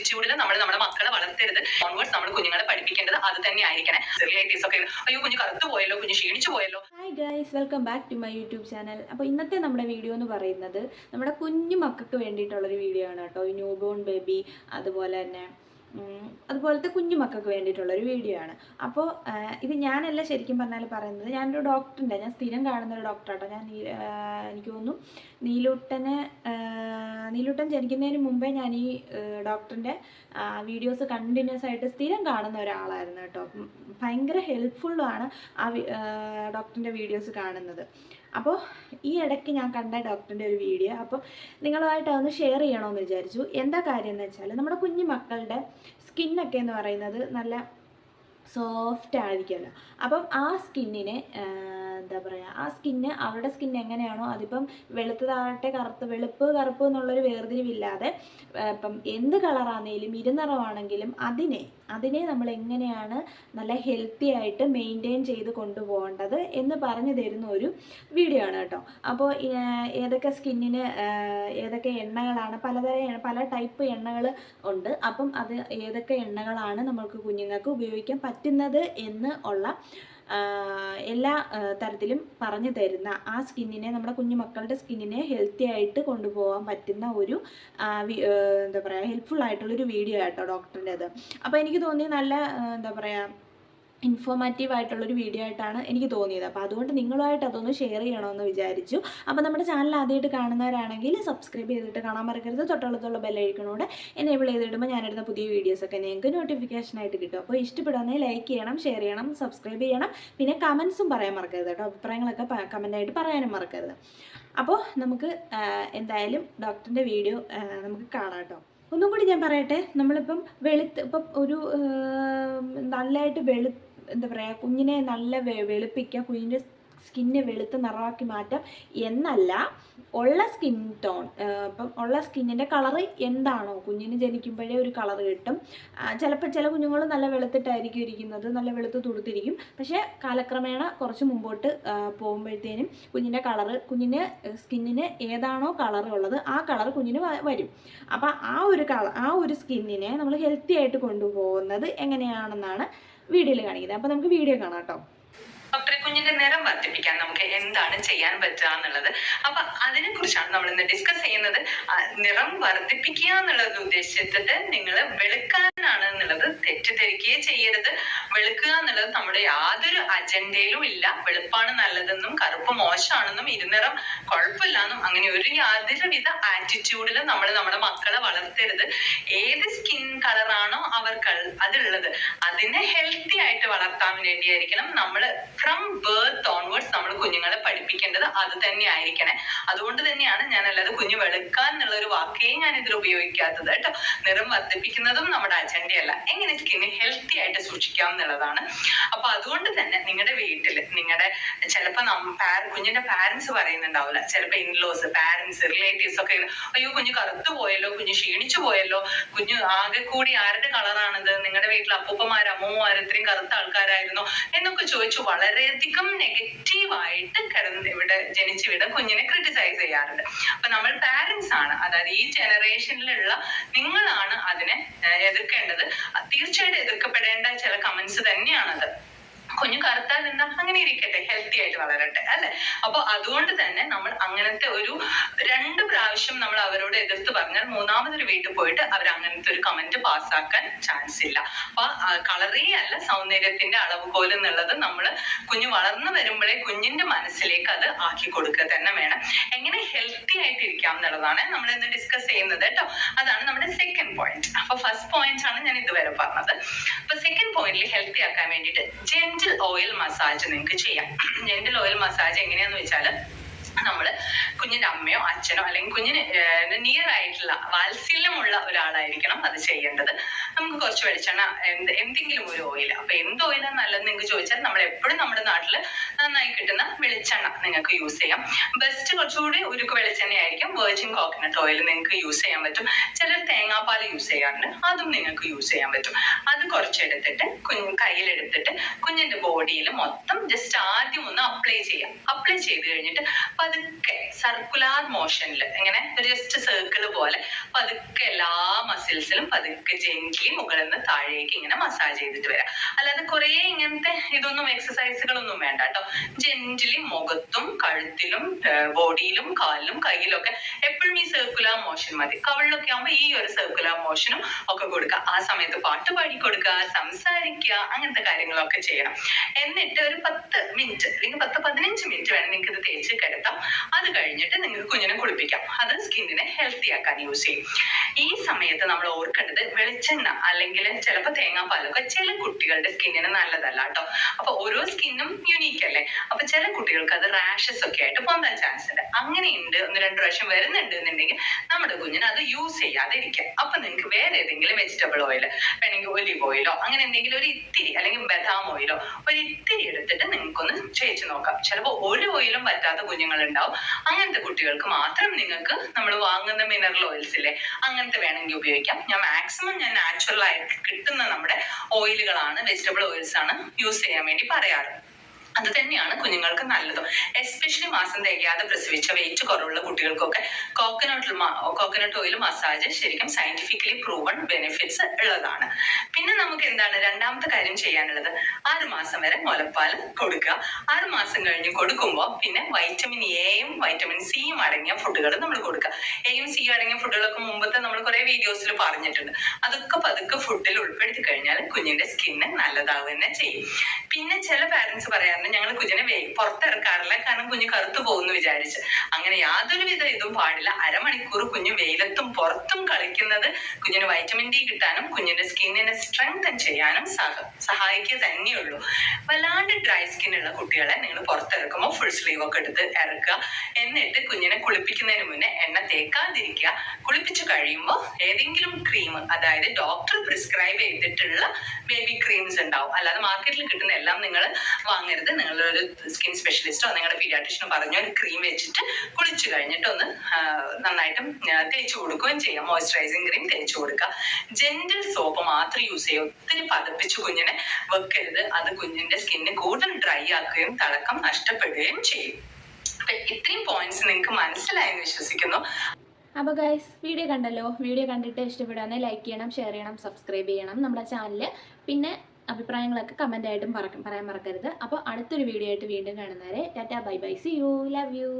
ആറ്റിറ്റ്യൂഡിൽ നമ്മൾ നമ്മുടെ മക്കളെ വളർത്തരുത്. ഓൺവേഴ്സ് നമ്മൾ കുഞ്ഞുങ്ങളെ പഠിപ്പിക്കേണ്ടത് അത് തന്നെ ആയിരിക്കണേ റിലേറ്റീവ്സ് ഒക്കെ അയ്യോ കുഞ്ഞ് കറുത്തു പോയല്ലോ കുഞ്ഞ് ക്ഷീണിച്ചു പോയല്ലോ. Hi guys welcome back to my YouTube channel അപ്പോൾ ഇന്നത്തെ നമ്മുടെ വീഡിയോ എന്ന് പറയുന്നത് നമ്മുടെ കുഞ്ഞു മക്കൾക്ക് വേണ്ടിയിട്ടുള്ളൊരു വീഡിയോ ആണ് കേട്ടോ. ഈ ന്യൂ ബോൺ ബേബി അതുപോലെ തന്നെ അതുപോലത്തെ കുഞ്ഞു മക്കൾക്ക് വേണ്ടിയിട്ടുള്ളൊരു വീഡിയോ ആണ്. അപ്പോൾ ഇത് ഞാനല്ല ശരിക്കും പറഞ്ഞാൽ പറയുന്നത്. ഞാനൊരു ഡോക്ടറിന്റെ ഞാൻ സ്ഥിരം കാണുന്ന ഒരു ഡോക്ടറാട്ടോ ഞാൻ എനിക്ക് തോന്നുന്നു നീലൂട്ടനെ നീലൂട്ടൻ ജനിക്കുന്നതിന് മുമ്പേ ഞാൻ ഈ ഡോക്ടറിന്റെ വീഡിയോസ് കണ്ടിന്യൂസ് ആയിട്ട് സ്ഥിരം കാണുന്ന ഒരാളായിരുന്നു കേട്ടോ. ഭയങ്കര ഹെൽപ്ഫുള്ളുമാണ് ആ ഡോക്ടറിന്റെ വീഡിയോസ് കാണുന്നത്. അപ്പോൾ ഈ ഇടയ്ക്ക് ഞാൻ കണ്ട ഡോക്ടറിന്റെ ഒരു വീഡിയോ. അപ്പോൾ നിങ്ങളുമായിട്ട് അതൊന്ന് ഷെയർ ചെയ്യണമെന്ന് വിചാരിച്ചു. എന്താ കാര്യം എന്ന് വെച്ചാൽ നമ്മുടെ കുഞ്ഞു മക്കളുടെ സ്കിന്നൊക്കെ എന്ന് പറയുന്നത് നല്ല സോഫ്റ്റ് ആയിരിക്കുമല്ലോ. അപ്പം ആ സ്കിന്നിനെ എന്താ പറയുക ആ സ്കിന്ന് അവരുടെ സ്കിൻ എങ്ങനെയാണോ അതിപ്പം വെളുത്തതാകട്ടെ കറുത്ത് വെളുപ്പ് കറുപ്പ് എന്നുള്ളൊരു വേർതിരിവില്ലാതെ ഇപ്പം എന്ത് കളറാണെങ്കിലും ഇരുനിറമാണെങ്കിലും അതിനെ അതിനെ നമ്മൾ എങ്ങനെയാണ് നല്ല ഹെൽത്തി ആയിട്ട് മെയിന്റെയിൻ ചെയ്ത് കൊണ്ടുപോകേണ്ടത് എന്ന് പറഞ്ഞു തരുന്ന ഒരു വീഡിയോ ആണ് കേട്ടോ. അപ്പോൾ ഏതൊക്കെ സ്കിന്നിന് ഏതൊക്കെ എണ്ണകളാണ് പലതരം പല ടൈപ്പ് എണ്ണകൾ ഉണ്ട്. അപ്പം അത് ഏതൊക്കെ എണ്ണകളാണ് നമ്മൾക്ക് കുഞ്ഞുങ്ങൾക്ക് ഉപയോഗിക്കാൻ പറ്റുന്നത് എന്ന് ഉള്ള എല്ലാ തരത്തിലും പറഞ്ഞു തരുന്ന ആ സ്കിന്നിനെ നമ്മുടെ കുഞ്ഞു മക്കളുടെ സ്കിന്നിനെ ഹെൽത്തി ആയിട്ട് കൊണ്ടുപോകാൻ പറ്റുന്ന ഒരു എന്താ പറയുക ഹെൽപ്ഫുൾ ആയിട്ടുള്ളൊരു വീഡിയോ ആട്ടോ ഡോക്ടറിന്റെത്. അപ്പോൾ എനിക്ക് തോന്നി നല്ല എന്താ പറയുക ഇൻഫോർമാറ്റീവ് ആയിട്ടുള്ളൊരു വീഡിയോ ആയിട്ടാണ് എനിക്ക് തോന്നിയത്. അപ്പോൾ അതുകൊണ്ട് നിങ്ങളുമായിട്ട് അതൊന്ന് ഷെയർ ചെയ്യണമെന്ന് വിചാരിച്ചു. അപ്പോൾ നമ്മുടെ ചാനൽ ആദ്യമായിട്ട് കാണുന്നവരാണെങ്കിൽ സബ്സ്ക്രൈബ് ചെയ്തിട്ട് കാണാൻ മറക്കരുത്. തൊട്ടടുത്തുള്ള ബെല്ലൈക്കണോടെ എനേബിൾ ചെയ്തിടുമ്പോൾ ഞാനിടുന്ന പുതിയ വീഡിയോസൊക്കെ നിങ്ങൾക്ക് നോട്ടിഫിക്കേഷനായിട്ട് കിട്ടും. അപ്പോൾ ഇഷ്ടപ്പെടുകയാണെങ്കിൽ ലൈക്ക് ചെയ്യണം ഷെയർ ചെയ്യണം സബ്സ്ക്രൈബ് ചെയ്യണം. പിന്നെ കമൻസും പറയാൻ മറക്കരുത് കേട്ടോ. അഭിപ്രായങ്ങളൊക്കെ കമന്റായിട്ട് പറയാനും മറക്കരുത്. അപ്പോൾ നമുക്ക് എന്തായാലും ഡോക്ടറിന്റെ വീഡിയോ നമുക്ക് കാണാം കേട്ടോ. ഒന്നും കൂടി ഞാൻ പറയട്ടെ. നമ്മളിപ്പം വെളുത്ത് ഇപ്പം ഒരു നല്ലതായിട്ട് വെളു എന്താ പറയുക കുഞ്ഞിനെ നല്ല വെളുപ്പിക്കുക കുഞ്ഞിന്റെ സ്കിന്ന് വെളുത്ത് നിറമാക്കി മാറ്റാം. എന്നല്ല ഉള്ള സ്കിൻ ടോൺ ഇപ്പം ഉള്ള സ്കിന്നിന്റെ കളറ് എന്താണോ? കുഞ്ഞിന് ജനിക്കുമ്പോഴേ ഒരു കളർ കിട്ടും. ചിലപ്പോൾ ചില കുഞ്ഞുങ്ങൾ നല്ല വെളുത്തിട്ടായിരിക്കും ഇരിക്കുന്നത് നല്ല വെളുത്ത് തുടുത്തിരിക്കും. പക്ഷേ കാലക്രമേണ കുറച്ച് മുമ്പോട്ട് പോകുമ്പോഴത്തേനും കുഞ്ഞിന്റെ കളറ് കുഞ്ഞിന് സ്കിന്നിന് ഏതാണോ കളർ ഉള്ളത് ആ കളർ കുഞ്ഞിന് വരും. അപ്പം ആ ഒരു കളർ ആ ഒരു സ്കിന്നിനെ നമ്മൾ ഹെൽത്തി ആയിട്ട് കൊണ്ടുപോകുന്നത് എങ്ങനെയാണെന്നാണ് വീഡിയോയിൽ കാണിക്കുന്നത്. അപ്പോൾ നമുക്ക് വീഡിയോ കാണാം കേട്ടോ. ഡോക്ടറെ കുഞ്ഞിന്റെ നിറം വർദ്ധിപ്പിക്കാൻ നമുക്ക് എന്താണ് ചെയ്യാൻ പറ്റുക എന്നുള്ളത്. അപ്പൊ അതിനെ കുറിച്ചാണ് നമ്മൾ ഇന്ന് ഡിസ്കസ് ചെയ്യുന്നത്. നിറം വർദ്ധിപ്പിക്കുക എന്നുള്ളത് ഉദ്ദേശിച്ചിട്ട് നിങ്ങൾ വെളുക്കാനാണ് എന്നുള്ളത് തെറ്റിദ്ധരിക്കുകയേ ചെയ്യരുത്. വെളുക്കുക എന്നുള്ളത് നമ്മുടെ യാതൊരു അജണ്ടയിലും ഇല്ല. വെളുപ്പാണ് നല്ലതെന്നും കറുപ്പ് മോശമാണെന്നും ഇരുനിറം കുഴപ്പമില്ലാന്നും അങ്ങനെ ഒരു യാതൊരുവിധ ആറ്റിറ്റ്യൂഡിലും നമ്മൾ നമ്മുടെ മക്കളെ വളർത്തരുത്. ഏത് സ്കിൻ കളറാണോ അവർക്ക് അതുള്ളത്. അതിനെ ഹെൽത്തി ആയിട്ട് വളർത്താൻ വേണ്ടിയായിരിക്കണം നമ്മൾ ഫ്രം ബേർത്ത് ഓൺവേർഡ്സ് നമ്മൾ കുഞ്ഞുങ്ങളെ പഠിപ്പിക്കേണ്ടത് അത് തന്നെ ആയിരിക്കണേ അതുകൊണ്ട് തന്നെയാണ് ഞാൻ അല്ലാതെ കുഞ്ഞു വെളുക്കാൻ എന്നുള്ള ഒരു വാക്കേ ഞാൻ ഇതിൽ ഉപയോഗിക്കാത്തത് കേട്ടോ. നിറം വർദ്ധിപ്പിക്കുന്നതും നമ്മുടെ അജണ്ടയല്ല. എങ്ങനെ സ്കിന്നെ ഹെൽത്തി ആയിട്ട് സൂക്ഷിക്കാം എന്നുള്ളതാണ്. അപ്പൊ അതുകൊണ്ട് തന്നെ നിങ്ങളുടെ വീട്ടിൽ നിങ്ങളുടെ ചിലപ്പോ നം- പാര- കുഞ്ഞിന്റെ പാരന്റ്സ് പറയുന്നുണ്ടാവില്ല ചിലപ്പോ ഇൻലോസ് പാരന്റ്സ് റിലേറ്റീവ്സ് ഒക്കെ അയ്യോ കുഞ്ഞു കറുത്തു പോയല്ലോ കുഞ്ഞു ക്ഷീണിച്ചു പോയല്ലോ കുഞ്ഞു ആകെ കൂടി ആരുടെ കളറാണിത് നിങ്ങളുടെ വീട്ടിൽ അപ്പൂപ്പമാർ അമ്മൂമ്മമാർ ഇത്രയും കറുത്ത ആൾക്കാരായിരുന്നോ? എന്നൊക്കെ ചോദിച്ചു. വളരെയധികം നെഗറ്റീവായിട്ട് കിടന്ന് ഇവിടെ ജനിച്ചു വിട കുഞ്ഞിനെ ക്രിട്ടിസൈസ് ചെയ്യാറുണ്ട്. അപ്പൊ നമ്മൾ പാരന്റ്സ് ആണ്. അതായത് ഈ ജനറേഷനിലുള്ള നിങ്ങളാണ് അതിനെ എതിർക്കേണ്ടത്. തീർച്ചയായിട്ടും എതിർക്കപ്പെടേണ്ട ചില കമന്റ്സ് തന്നെയാണത് കുഞ്ഞു കറുത്താൽ എന്താ അങ്ങനെ ആയിട്ട് വളരട്ടെ അല്ലെ? അപ്പൊ അതുകൊണ്ട് തന്നെ നമ്മൾ അങ്ങനത്തെ ഒരു രണ്ട് പ്രാവശ്യം നമ്മൾ അവരോട് എതിർത്ത് പറഞ്ഞാൽ മൂന്നാമതൊരു വീട്ടിൽ പോയിട്ട് അവർ അങ്ങനത്തെ ഒരു കമന്റ് പാസ്സാക്കാൻ ചാൻസ് ഇല്ല. അപ്പൊ കളറേ അല്ല സൗന്ദര്യത്തിന്റെ അളവ് അളവുകോൽ എന്നുള്ളത് നമ്മൾ കുഞ്ഞു വളർന്നു വരുമ്പോഴേ കുഞ്ഞിന്റെ മനസ്സിലേക്ക് അത് ആക്കി കൊടുക്കുക തന്നെ വേണം. എങ്ങനെ ഹെൽത്തി ആയിട്ട് ഇരിക്കാം എന്നുള്ളതാണ് നമ്മൾ ഇന്ന് ഡിസ്കസ് ചെയ്യുന്നത് കേട്ടോ. അതാണ് നമ്മുടെ സെക്കൻഡ് പോയിന്റ് അപ്പൊ ഫസ്റ്റ് പോയിന്റ് ആണ് ഞാൻ ഇതുവരെ പറഞ്ഞത്. അപ്പൊ സെക്കൻഡ് പോയിന്റിൽ ഹെൽത്തി ആക്കാൻ വേണ്ടിയിട്ട് ജെന്റിൽ ഓയിൽ മസാജ് നിങ്ങൾക്ക് ചെയ്യാം. ജെന്റിൽ ലോയൽ മസാജ് എങ്ങനെയാന്ന് വെച്ചാൽ നമ്മൾ കുഞ്ഞിന്റെ അമ്മയോ അച്ഛനോ അല്ലെങ്കിൽ കുഞ്ഞിന് നിയർ ആയിട്ടുള്ള വാത്സല്യമുള്ള ഒരാളായിരിക്കണം അത് ചെയ്യേണ്ടത്. നമുക്ക് കുറച്ച് വെളിച്ചെണ്ണ എന്ത് എന്തെങ്കിലും ഒരു ഓയിൽ അപ്പൊ എന്ത് ഓയിലാണ് നല്ലത് നിങ്ങൾക്ക് ചോദിച്ചാൽ നമ്മൾ എപ്പോഴും നമ്മുടെ നാട്ടിൽ നന്നായി കിട്ടുന്ന വെളിച്ചെണ്ണ നിങ്ങൾക്ക് യൂസ് ചെയ്യാം. ബെസ്റ്റ് കുറച്ചുകൂടി ഉരുക്ക് വെളിച്ചെണ്ണ ആയിരിക്കും വെർജിൻ കോക്കനട്ട് ഓയിൽ നിങ്ങൾക്ക് യൂസ് ചെയ്യാൻ പറ്റും. ചിലർ തേങ്ങാപ്പാൽ യൂസ് ചെയ്യാറുണ്ട്. അതും നിങ്ങൾക്ക് യൂസ് ചെയ്യാൻ പറ്റും. അത് കുറച്ചെടുത്തിട്ട് കുഞ്ഞ് കയ്യിലെടുത്തിട്ട് കുഞ്ഞിന്റെ ബോഡിയിൽ മൊത്തം ജസ്റ്റ് ആദ്യം ഒന്ന് അപ്ലൈ ചെയ്യാം. അപ്ലൈ ചെയ്ത് കഴിഞ്ഞിട്ട് പതുക്കെ സർക്കുലാർ മോഷനിൽ ഇങ്ങനെ ജസ്റ്റ് സർക്കിൾ പോലെ പതുക്കെ എല്ലാ മസിൽസിലും പതുക്കെ ജെന്റ്ലി മുകളിൽ നിന്ന് താഴേക്ക് ഇങ്ങനെ മസാജ് ചെയ്തിട്ട് വരാം. അല്ലാതെ കുറേ ഇങ്ങനത്തെ ഇതൊന്നും എക്സസൈസുകളൊന്നും വേണ്ട കേട്ടോ. ജെന്റിലി മുഖത്തും കഴുത്തിലും ബോഡിയിലും കാലിലും കയ്യിലും ഒക്കെ എപ്പോഴും ഈ സർക്കുലർ മോഷൻ മതി. കവിളിലൊക്കെ ആകുമ്പോൾ ഈ ഒരു സർക്കുലർ മോഷനും ഒക്കെ കൊടുക്കുക. ആ സമയത്ത് പാട്ട് പാടി കൊടുക്കുക സംസാരിക്കുക അങ്ങനത്തെ കാര്യങ്ങളൊക്കെ ചെയ്യണം. എന്നിട്ട് ഒരു പത്ത് മിനിറ്റ് അല്ലെങ്കിൽ പത്ത് പതിനഞ്ച് മിനിറ്റ് വേണം നിങ്ങൾക്ക് ഇത് തേച്ച് കിടത്താം. അത് കഴിഞ്ഞിട്ട് നിങ്ങൾക്ക് കുഞ്ഞിനെ കുളിപ്പിക്കാം. അത് സ്കിന്നിനെ ഹെൽത്തി ആക്കാൻ യൂസ് ചെയ്യും. ഈ സമയത്ത് നമ്മൾ ഓർക്കേണ്ടത് വെളിച്ചെണ്ണ. അല്ലെങ്കിൽ ചിലപ്പോൾ തേങ്ങാപ്പാലൊക്കെ ചില കുട്ടികളുടെ സ്കിന്നിന് നല്ലതല്ല കേട്ടോ. അപ്പൊ ഓരോ സ്കിന്നും യുണീക്ക് അല്ലേ? അപ്പൊ ചില കുട്ടികൾക്ക് അത് റാഷസ് ഒക്കെ ആയിട്ട് പൊന്താൻ ചാൻസ് ഉണ്ട്. അങ്ങനെയുണ്ട് ഒന്ന് രണ്ട് പ്രാവശ്യം വരുന്നുണ്ട് എന്നുണ്ടെങ്കിൽ നമ്മുടെ കുഞ്ഞിന് അത് യൂസ് ചെയ്യാതെ ഇരിക്കാം അപ്പൊ നിങ്ങൾക്ക് വേറെ ഏതെങ്കിലും വെജിറ്റബിൾ ഓയിൽ വേണമെങ്കിൽ ഒലിവ് ഓയിലോ അങ്ങനെ എന്തെങ്കിലും ഒരു ഇത്തിരി അല്ലെങ്കിൽ ബദാം ഓയിലോ ഒരു ഇത്തിരി എടുത്തിട്ട് നിങ്ങൾക്കൊന്ന് ചേച്ചു നോക്കാം. ചിലപ്പോൾ ഒരു ഓയിലും പറ്റാത്ത കുഞ്ഞുങ്ങൾ ഉണ്ടാവും അങ്ങനത്തെ കുട്ടികൾക്ക് മാത്രം നിങ്ങൾക്ക് നമ്മൾ വാങ്ങുന്ന മിനറൽ ഓയിൽസ് ഇല്ലേ അങ്ങനത്തെ വേണമെങ്കിൽ ഉപയോഗിക്കാം. ഞാൻ മാക്സിമം ഞാൻ നാച്ചുറൽ ആയിട്ട് കിട്ടുന്ന നമ്മുടെ ഓയിലുകളാണ് വെജിറ്റബിൾ ഓയിൽസ് ആണ് യൂസ് ചെയ്യാൻ വേണ്ടി പറയാറ്. അത് തന്നെയാണ് കുഞ്ഞുങ്ങൾക്ക് നല്ലതും. എസ്പെഷ്യലി മാസം തികയാതെ പ്രസവിച്ച വെയിറ്റ് കുറവുള്ള കുട്ടികൾക്കൊക്കെ കോക്കനട്ട് കോക്കനട്ട് ഓയിൽ മസാജ് ശരിക്കും സയന്റിഫിക്കലി പ്രൂവൺ ബെനിഫിറ്റ്സ് ഉള്ളതാണ്. പിന്നെ നമുക്ക് എന്താണ് രണ്ടാമത്തെ കാര്യം ചെയ്യാനുള്ളത്? ആറ് മാസം വരെ മുലപ്പാൽ കൊടുക്കുക. ആറ് മാസം കഴിഞ്ഞ് കൊടുക്കുമ്പോൾ പിന്നെ വൈറ്റമിൻ എയും വൈറ്റമിൻ സിയും അടങ്ങിയ ഫുഡുകൾ നമ്മൾ കൊടുക്കുക. എയും സിയും അടങ്ങിയ ഫുഡുകളൊക്കെ മുമ്പത്തെ നമ്മൾ വീഡിയോസിൽ പറഞ്ഞിട്ടുണ്ട്. അതൊക്കെ പതുക്കെ ഫുഡിൽ ഉൾപ്പെടുത്തി കഴിഞ്ഞാൽ കുഞ്ഞിന്റെ സ്കിന്ന് നല്ലതാവുക തന്നെ ചെയ്യും. പിന്നെ ചില പാരന്റ്സ് പറയാറുണ്ട് ഞങ്ങൾ കുഞ്ഞിനെ പുറത്തിറക്കാറില്ല. കാരണം കുഞ്ഞ് കറുത്തു പോകുന്നു വിചാരിച്ച്. അങ്ങനെ യാതൊരു വിധ ഇതും പാടില്ല. അരമണിക്കൂർ കുഞ്ഞ് വെയിലത്തും പുറത്തും കളിക്കുന്നത് കുഞ്ഞിന് വൈറ്റമിൻ ഡി കിട്ടാനും കുഞ്ഞിന്റെ സ്കിന്നിനെ സ്ട്രെങ്തൻ ചെയ്യാനും സഹ സഹായിക്കുക തന്നെയുള്ളൂ. വല്ലാണ്ട് ഡ്രൈ സ്കിൻ ഉള്ള കുട്ടികളെ നിങ്ങൾ പുറത്തിറക്കുമ്പോൾ ഫുൾ സ്ലീവ് ഒക്കെ എടുത്ത് ഇറക്കുക. എന്നിട്ട് കുഞ്ഞിനെ കുളിപ്പിക്കുന്നതിന് മുന്നേ എണ്ണ തേക്കാതിരിക്കുക. കുളിപ്പിച്ചു കഴിയുമ്പോൾ ഏതെങ്കിലും ക്രീം അതായത് ഡോക്ടർ പ്രിസ്ക്രൈബ് ചെയ്തിട്ടുള്ള ബേബി ക്രീംസ് ഉണ്ടാവും. അല്ലാതെ മാർക്കറ്റിൽ കിട്ടുന്ന എല്ലാം നിങ്ങൾ വാങ്ങരുത്. നിങ്ങളൊരു സ്കിൻ സ്പെഷ്യലിസ്റ്റോ നിങ്ങളുടെ പീഡിയാട്രിഷനോ പറഞ്ഞ ഒരു ക്രീം വെച്ചിട്ട് കുളിച്ചു കഴിഞ്ഞിട്ട് ഒന്ന് നന്നായിട്ടും തേച്ചു കൊടുക്കുകയും ചെയ്യാം. മോയ്സ്ചറൈസിങ് ക്രീം തേച്ചു കൊടുക്കുക. ജെന്റിൽ സോപ്പ് മാത്രം യൂസ് ചെയ്യുക ഒത്തിരി പതപ്പിച്ച് കുഞ്ഞിനെ വെക്കരുത്. അത് കുഞ്ഞിന്റെ സ്കിന്നിന് കൂടുതൽ ഡ്രൈ ആക്കുകയും തിളക്കം നഷ്ടപ്പെടുകയും ചെയ്യും. ഇത്രയും പോയിന്റ്സ് നിങ്ങൾക്ക് മനസ്സിലായെന്ന് വിശ്വസിക്കുന്നു. അപ്പോൾ ഗൈസ് വീഡിയോ കണ്ടല്ലോ? വീഡിയോ കണ്ടിട്ട് ഇഷ്ടപ്പെടുകയാണെങ്കിൽ ലൈക്ക് ചെയ്യണം ഷെയർ ചെയ്യണം സബ്സ്ക്രൈബ് ചെയ്യണം നമ്മുടെ ചാനൽ പിന്നെ അഭിപ്രായങ്ങളൊക്കെ കമന്റ് ആയിട്ടും പറ പറയാൻ മറക്കരുത്. അപ്പോൾ അടുത്തൊരു വീഡിയോ ആയിട്ട് വീണ്ടും കാണുന്നവരെ tata bye bye see you love you